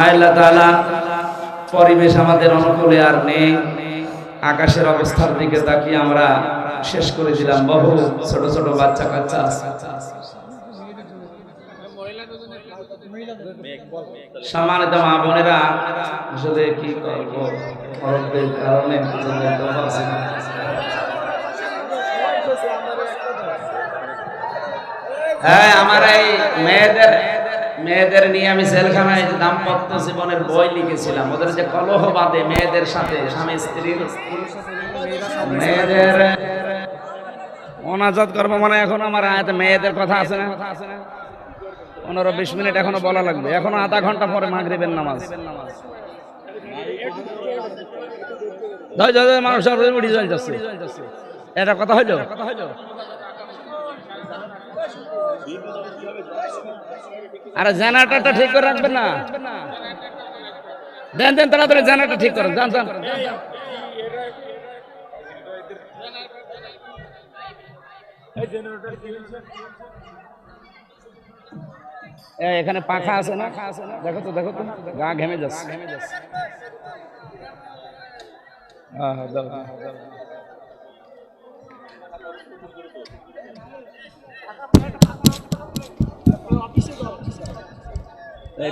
আল্লাহ তাআলা, পরিবেশ আমাদের অনুকূলে আর নেই। আকাশের অবস্থার দিকে তাকিয়ে আমরা শেষ করে দিলাম। বহু ছোট ছোট বাচ্চা কাচ্চা সম্মানিত মা বোনেরা, আসলে কি করব? কারণে। হ্যাঁ আমার এই মেয়েদের মেয়েদের নিয়ে আমি জেলখানায় দাম্পত্য জীবনের বই লিখেছিলাম। ওদের যে কলহ বাদে মেয়েদের সাথে, স্বামী স্ত্রীর মেয়েদের অনাজাত করব মানে এখন আমার আয়াতে মেয়েদের কথা আছে না? পনেরো, বিশ মিনিট এখনও বলা লাগবে। এখনও আধা ঘণ্টা পরে মাগরিবের নামাজ। ধৈর্য ধরে মানুষ উঠে যাচ্ছে। এটা কথা হইল? আরে জেনারেটরটা ঠিক করে রাখবেন না। দেন দেন তাড়াতাড়ি জেনারেটর ঠিক করেন যান যান। এখানে পাখা আছে না? দেখো তো দেখো তো গা ঘেমে যাচ্ছে। হ্যাঁ, হ্যাঁ,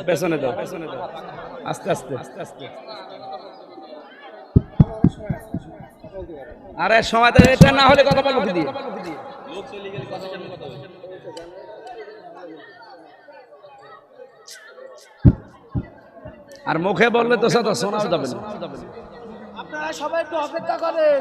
পেছনে দাও পেছনে দাও। আস্তে আস্তে। আস্তে আস্তে আরে সময় তো এটা না হলে কথা বলব দিয়ে? আর মুখে বললে তো সেটা শোনাও যাবে না। আপনারা সবাই একটু অপেক্ষা করেন।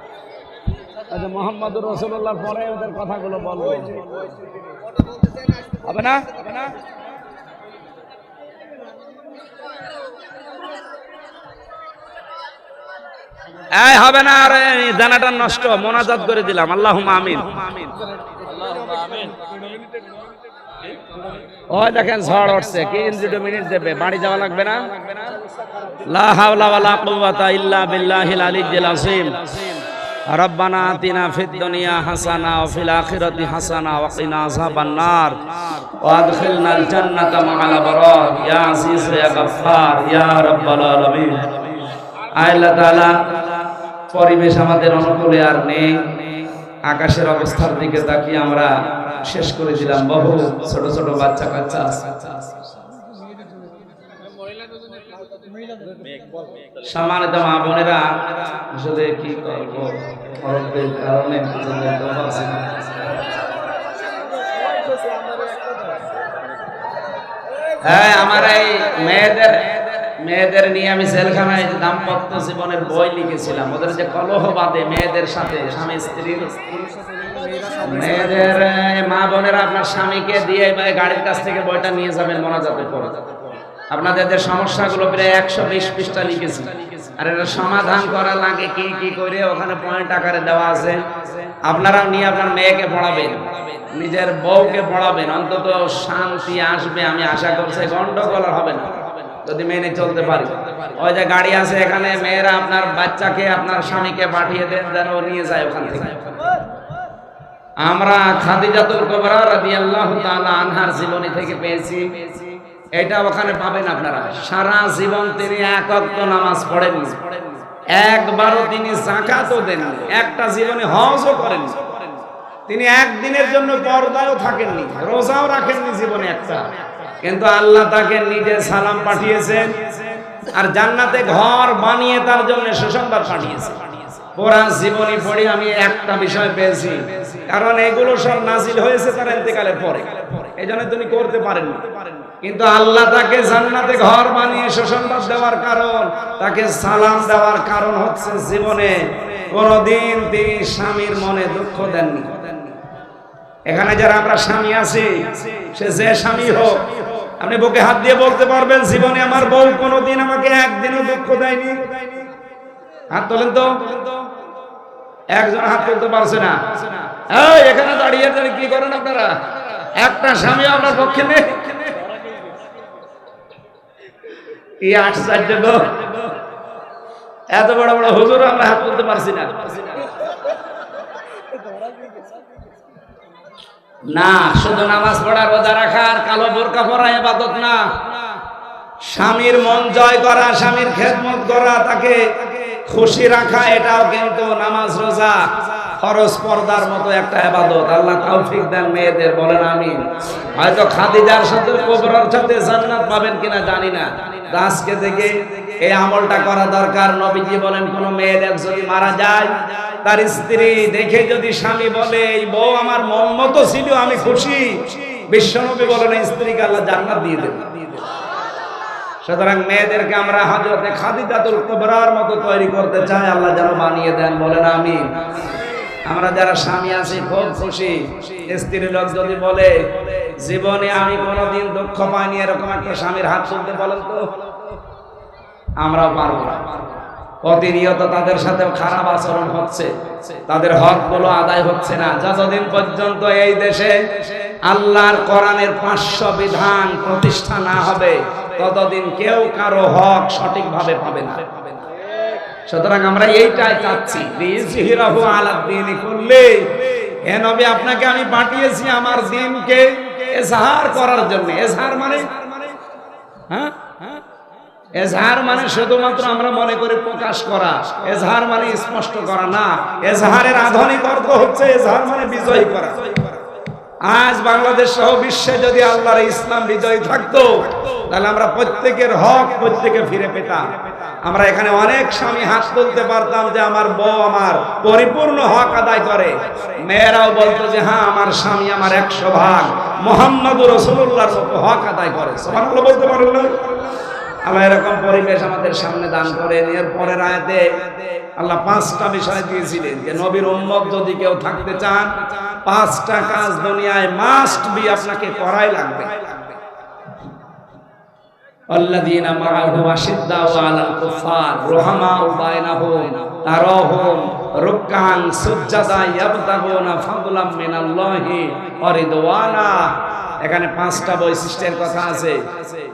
আচ্ছা রসুল্লাহর পরে ওদের কথাগুলো হবে না? এই, হবে না নষ্ট, মোনাজাত করে দিলাম। আল্লাহ আমিন। ওই দেখেন, ঝড় উঠছে। কি মিনিট দেবে? বাড়ি লাগবে না? লা ইল্লা বিল্লাহিল আলিয়্যিল রব্বানা আতিনা ফিদ দুনিয়া হাসানা ওয়া ফিল আখিরাতি হাসানা ওয়া কিনা আযাবান নার। ওয়া আদখিলনাল জান্নাতা মা'আল আবরার। ইয়া আজিজ ইয়া গফফার ইয়া রাব্বাল আলামিন। আল্লাহ তাআলা পরিবেশ আমাদের অনুকূলে আর নেই। আকাশের অবস্থার দিকে তাকিয়ে আমরা শেষ করে দিলাম। বহু ছোট ছোট বাচ্চা কাচ্চা আছে। সম্মানিত মা বোনেরা, আসলে কি করব? খরচের কারণে। হ্যাঁ আমার এই মেয়েদের মেয়েদের নিয়ে আমি জেলখানায় দাম্পত্য জীবনের বই লিখেছিলাম। ওদের যে কলহ বাদে মেয়েদের সাথে, স্বামী স্ত্রীর মেয়েদের মা বোনেরা আপনার স্বামীকে দিয়ে গাড়ির কাছ থেকে বইটা নিয়ে যাবেন, মোনাজাতে পড়ে। আপনাদের যে সমস্যাগুলো প্রায় একশো বিশ পৃষ্ঠা লিখেছি। আর এটা সমাধান করা লাগে কি কি করে? ওখানে পয়েন্ট আকারে দেওয়া আছে। আপনারাও নিয়ে আপনার মেয়েকে পড়াবেন। নিজের বউকে পড়াবেন। অন্তত শান্তি আসবে, আমি আশা করছি। গন্ডগোল হবে না। যদি মেনে চলতে পারি। ওই যে গাড়ি আছে এখানে, মেয়েরা আপনার বাচ্চাকে, আপনার স্বামীকে পাঠিয়ে দেন, যেন ও নিয়ে যায় ওখান থেকে। আমরা খাদিজাতুল কুবরা রাদিয়াল্লাহু তাআলা আনহার জীবনী থেকে পেয়েছি। এটা ওখানে পাবেন আপনারা। সারা জীবন তিনি এক ওয়াক্ত নামাজ পড়েন। একবারও তিনি যাকাতও দেন একটা জীবনে হজও করেন তিনি একদিনের জন্য পর্দায়ও থাকেননি, রোজাও রাখেননি জীবনে একটা। কিন্তু আল্লাহ তাকে নিজে সালাম পাঠিয়েছেন আর জান্নাতে ঘর বানিয়ে তার জন্য সুসংবাদ পাঠিয়েছে পুরা জীবনী পড়ে আমি একটা বিষয় পেয়েছি। কারণ এগুলো সব নাজিল হয়েছে তার ইন্তেকালের পরে। এই জন্য তিনি করতে পারেননি। কিন্তু আল্লাহ তাকে জান্নাতে ঘর বানিয়ে সুসংবাদ দেওয়ার কারণ, তাকে সালাম দেওয়ার কারণ হচ্ছে জীবনে কোনদিন তিনি স্বামীর মনে দুঃখ দেননি। এখানে যারা আমরা স্বামী আছি, সে যে স্বামী হোক, আপনি বুকে হাত দিয়ে বলতে পারবেন, জীবনে আমার বউ কোনোদিন আমাকে একদিনও দুঃখ দেয়নি। হাত তোলেন তো। একজন হাত তুলতে পারছে না। এখানে দাঁড়িয়ে দাঁড়িয়ে কি করেন আপনারা? একটা স্বামী আপনার পক্ষে নেই। আশ্চর্য এত বড় বড় হুজুর আমরা হাত তুলতে পারছি না। না, শুধু নামাজ পড়া, রোজা রাখার কালো বোরকা পরা এবাদত না। স্বামীর মন জয় করা, স্বামীর খেদমত করা, তাকে খুশি রাখা, এটাও কিন্তু নামাজ রোজা খরচ পর্দার মতো একটা এবাদত আল্লাহ তৌফিক দেন মেয়েদের, বলেন আমি হয়তো খাদিজার সাথে কোবরার সাথে জান্নাত পাবেন কিনা জানি না। আজকে থেকে এই আমলটা করা দরকার। নবীজি বলেন, কোন মেয়েদের যদি মারা যায়, তার স্ত্রী দেখে যদি স্বামী বলে, এই বউ আমার মন মতো ছিল, আমি খুশি। বিশ্বনবী বলেন স্ত্রীকে আল্লাহ জান্নাত দিয়ে দেবে সুতরাং মেয়েদেরকে আমরা হজরতে খাদিজাতুল কুবরার মতো তৈরি করতে চাই, আল্লাহ যেন বানিয়ে দেন, বলেন আমি আমরা যারা স্বামী আছি, খুব খুশি। স্ত্রী লোক যদি বলে, জীবনে আমি কোনোদিন দুঃখ পাইনি, এরকম একটা স্বামীর হাত তুলতে বলেন তো? আমরাও পারব না। প্রতিনিয়ত তাদের সাথে খারাপ আচরণ হচ্ছে। তাদের হকগুলো আদায় হচ্ছে না। যতদিন পর্যন্ত এই দেশে আল্লাহর কোরআনের পাঁচশো বিধান প্রতিষ্ঠা না হবে ততদিন কেউ কারও হক সঠিকভাবে পাবে না। সুতরাং আমরা এইটাই চাচ্ছি। করলে হে নবী, আপনাকে আমি পাঠিয়েছি আমার দিনকে এজহার করার জন্য। এজহার মানে? হ্যাঁ? এজহার মানে শুধুমাত্র আমরা মনে করি প্রকাশ করা। এজহার মানে স্পষ্ট করা না। এজহারের আধুনিক অর্থ হচ্ছে এজহার মানে বিজয়ী করা। আজ বাংলাদেশ সহ বিশ্বে যদি আল্লাহর ইসলাম বিজয়ী থাকতো, তাহলে আমরা প্রত্যেকের হক প্রত্যেকে ফিরে পেতাম। আমরা এখানে অনেক স্বামী হাত তুলতে পারতাম যে আমার বউ আমার পরিপূর্ণ হক আদায় করে। মেয়েরাও বলতো যে হ্যাঁ আমার স্বামী আমার একশো ভাগ। মোহাম্মদ রসুল্লাহর মতো হক আদায় করে। সুবহানাল্লাহ বলতে পারেন না। আল্লাহ এরকম পরিবেশ আমাদের সামনে দান করেন এর পরের আয়াতে আল্লাহ পাঁচটা বিষয় দিয়েছিলেন যে নবীর উম্মত যদি কেউ থাকতে চান পাঁচটা কাজ দুনিয়ায় মাস্ট বি আপনাকে করাই লাগবে الذين معه أشداء على الكفار رحماء بينهم تراهم ركعا سجدا يبتغون فضلا من الله ورضوانا এখানে পাঁচটা বৈশিষ্ট্যের কথা আছে।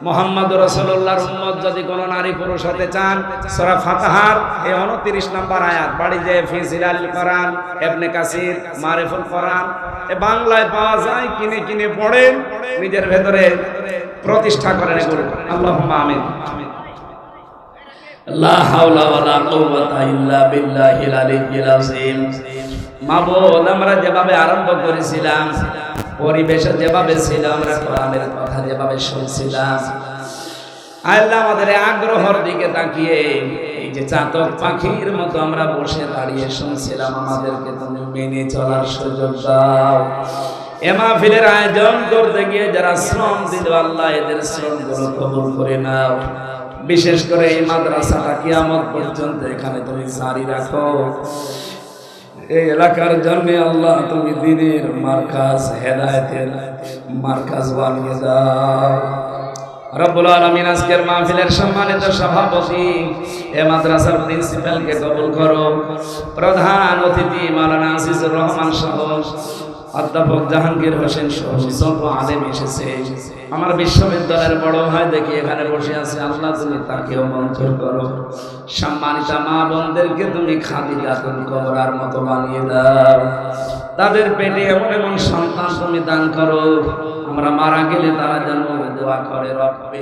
মোহাম্মদ রসুল্লাহর উম্মত যদি কোনো নারী পুরুষ হতে চান সরা ফাতাহার এই উনত্রিশ নম্বর আয়াত বাড়ি যে ফিজিলাল কোরআন এবনে কাসির মারেফুল কোরআন এ বাংলায় পাওয়া যায় কিনে কিনে পড়েন নিজের ভেতরে প্রতিষ্ঠা করেন এগুলো। আল্লাহ আমিন। লা হাওলা ওয়ালা কুওয়াতা ইল্লা বিল্লাহিল আলিয়্যিল আযীম। মাবুদ আমরা যেভাবে আরম্ভ করেছিলাম পরিবেশে যেভাবে ছিল আমরা কোরআনের কথা যেভাবে শুনছিলাম। আল্লাহ আমাদের আগ্রহর দিকে তাকিয়ে এই যে চাতক পাখির মতো আমরা বসে দাঁড়িয়ে শুনছিলাম, আমাদেরকে তুমি মেনে চলার সুযোগ দাও। এ মাহফিলের আয়োজন করতে গিয়ে যারা শ্রম দিল, আল্লাহ এদের শ্রমগুলো কবুল করে নাও। বিশেষ করে এই মাদ্রাসাটা কিয়ামত পর্যন্ত এখানে তুমি জারি রাখো। এই এলাকার জন্য আল্লাহ তুমি দিনের মার্কাজ হেদায়তের মার্কাজ বানিয়ে মাদ্রাসার প্রিন্সিপালকে কবুল করো। প্রধান অতিথি মাওলানা আজিজুর রহমান সহ অধ্যাপক জাহাঙ্গীর হোসেন সহ আলেম এসেছে। আমার বিশ্ববিদ্যালয়ের বড় ভাই দেখি এখানে বসে আছে। আল্লাহ তুমি তাকেও মঞ্জুর করো। সম্মানিত মা বোনদেরকে তুমি খাদিজা তুমি কবরার মতো বানিয়ে দাও। তাদের পেটে এমন এমন সন্তান তুমি দান করো। আমরা মারা গেলে তারা যেন দোয়া করে রব্বে